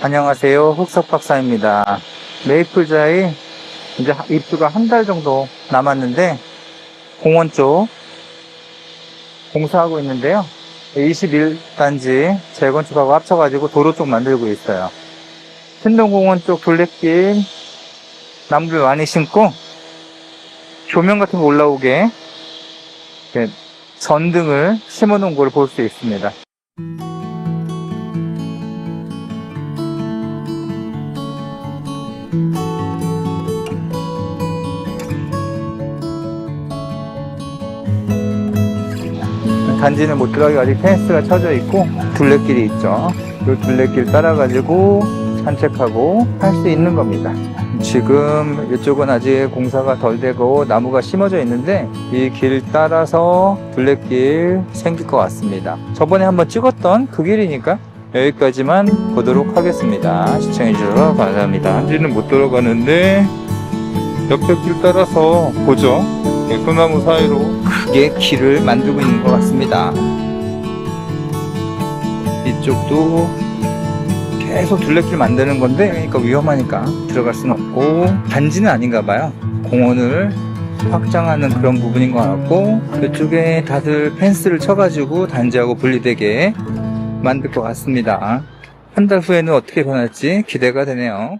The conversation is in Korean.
안녕하세요. 흑석 박사입니다. 메이플자이 이제 입주가 한 달 정도 남았는데 공원 쪽 공사하고 있는데요. 21단지 재건축하고 합쳐가지고 도로 쪽 만들고 있어요. 신동공원 쪽 둘레길 나무를 많이 심고 조명 같은 거 올라오게 전등을 심어놓은 걸 볼 수 있습니다. 단지는 못 들어가게 아직 펜스가 쳐져 있고 둘레길이 있죠. 이 둘레길 따라가지고 산책하고 할 수 있는 겁니다. 지금 이쪽은 아직 공사가 덜 되고 나무가 심어져 있는데 이 길 따라서 둘레길 생길 것 같습니다. 저번에 한번 찍었던 그 길이니까 여기까지만 보도록 하겠습니다. 시청해주셔서 감사합니다. 단지는 못 들어가는데 옆에 길 따라서 보죠. 이 소나무 사이로 크게 길을 만들고 있는 것 같습니다. 이쪽도 계속 둘레길 만드는 건데 그러니까 위험하니까 들어갈 수는 없고 단지는 아닌가 봐요. 공원을 확장하는 그런 부분인 것 같고 이쪽에 다들 펜스를 쳐가지고 단지하고 분리되게 만들 것 같습니다. 한 달 후에는 어떻게 변할지 기대가 되네요.